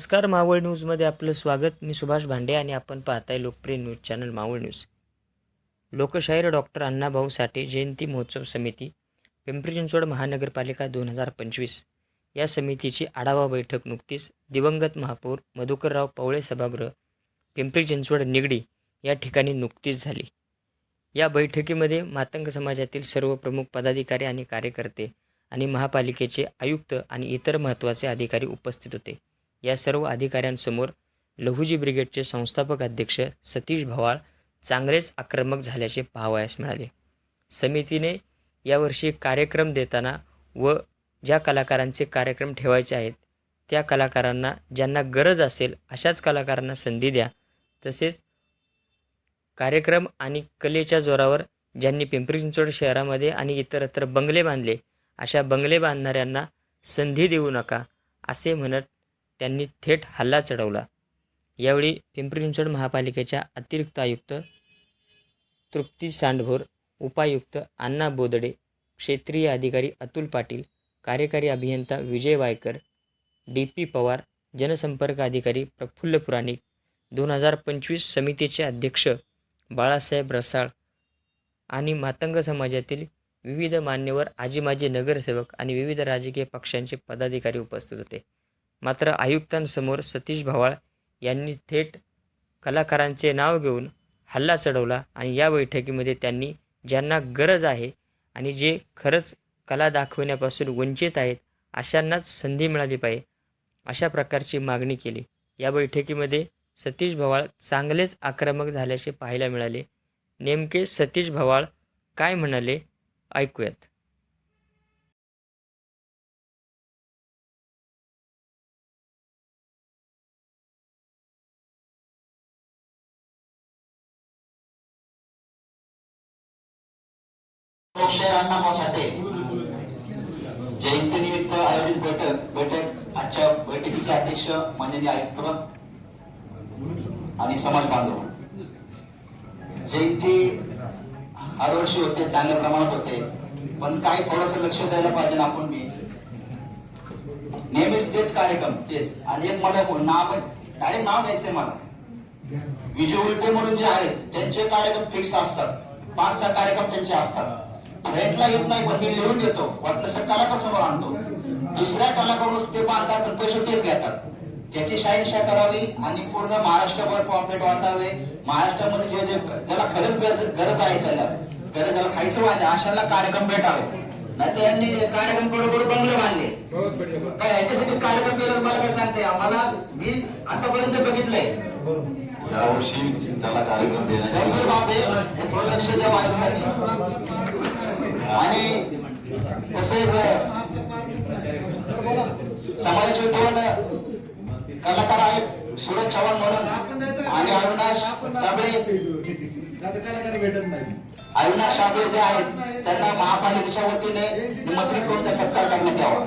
नमस्कार मावळ न्यूजमध्ये आपलं स्वागत. मी सुभाष भांडे आणि आपण पाहताय लोकप्रिय न्यूज चॅनल मावळ न्यूज. लोकशाहीर डॉक्टर अण्णाभाऊ साठे जयंती महोत्सव समिती पिंपरी चिंचवड महानगरपालिका दोन हजार पंचवीस. या समितीची आढावा बैठक नुकतीच दिवंगत महापौर मधुकरराव पवळे सभागृह पिंपरी चिंचवड निगडी या ठिकाणी नुकतीच झाली. या बैठकीमध्ये मातंग समाजातील सर्व प्रमुख पदाधिकारी आणि कार्यकर्ते आणि महापालिकेचे आयुक्त आणि इतर महत्त्वाचे अधिकारी उपस्थित होते. या सर्व अधिकाऱ्यांसमोर लहुजी ब्रिगेडचे संस्थापक अध्यक्ष सतीश भवाळ चांगलेच आक्रमक झाल्याचे पाहावयास मिळाले. समितीने यावर्षी कार्यक्रम देताना व ज्या कलाकारांचे कार्यक्रम ठेवायचे आहेत त्या कलाकारांना ज्यांना गरज असेल अशाच कलाकारांना संधी द्या. तसेच कार्यक्रम आणि कलेच्या जोरावर ज्यांनी पिंपरी चिंचवड शहरामध्ये आणि इतरत्र बंगले बांधले अशा बंगले बांधणाऱ्यांना संधी देऊ नका असे म्हणत त्यांनी थेट हल्ला चढवला. यावेळी पिंपरी चिंचवड महापालिकेच्या अतिरिक्त आयुक्त तृप्ती सांडभोर उपायुक्त अण्णा बोदडे क्षेत्रीय अधिकारी अतुल पाटील कार्यकारी अभियंता विजय वायकर डी पी पवार जनसंपर्क अधिकारी प्रफुल्ल पुराणिक दोन हजार पंचवीस समितीचे अध्यक्ष बाळासाहेब रसाळ आणि मातंग समाजातील विविध मान्यवर आजी माजी नगरसेवक आणि विविध राजकीय पक्षांचे पदाधिकारी उपस्थित होते. मात्र आयुक्तांसमोर सतीश भवाळ यांनी थेट कलाकारांचे नाव घेऊन हल्ला चढवला आणि या बैठकीमध्ये त्यांनी ज्यांना गरज आहे आणि जे खरंच कला दाखवण्यापासून वंचित आहेत अशांनाच संधी मिळाली पाहिजे अशा प्रकारची मागणी केली. या बैठकीमध्ये सतीश भवाळ चांगलेच आक्रमक झाल्याचे पाहायला मिळाले. नेमके सतीश भवाळ काय म्हणाले? ऐकूयात. शहरांना अण्णाभाऊ साठे जयंती निमित्त आयोजित बैठक बैठक आजच्या बैठकीचे अध्यक्ष माननीय आयुक्त आणि समाज बांधव. जयंती हर वर्षी होते चांगल्या प्रमाणात होते. पण काही थोडस लक्ष द्यायला पाहिजे ना आपण मी नेहमीच तेच कार्यक्रम तेच. आणि एक मला नाव डायरेक्ट नाव घ्यायचंय मला. विजय उलटे म्हणून जे आहेत त्यांचे कार्यक्रम फिक्स असतात. पाच सहा कार्यक्रम त्यांचे असतात. फ्रेंडला येत नाही पण मी लिहून देतो. वाटलं सर कलाकार समोर आणतो. दुसऱ्या कलाकारून ते बांधतात पण पैसे तेच घेतात. त्याची शाहीनशा करावी आणि पूर्ण महाराष्ट्रभर पॉम्पलेट वाटावे महाराष्ट्रामध्ये जे जे ज्याला खरंच गरज गरज आहे त्याला. गरज त्याला खायचं वाढले अशाला कार्यक्रम भेटावे. नाही तर यांनी कार्यक्रम बरोबर बंगले बांधले. काय ह्याच्यासाठी कार्यक्रम केलं मला काय सांगते? आम्हाला मी आतापर्यंत बघितलंय. यावर्षी त्याला कार्यक्रम हे थोडं लक्ष द्यावं तसेच समाजाचे दोन कलाकार आहेत सूरज चव्हाण म्हणून. आणि अविनाश साबळे. अविनाश साबळे जे आहेत त्यांना महापालिकेच्या वतीने निमंत्रित करून सत्कार करण्यात यावा.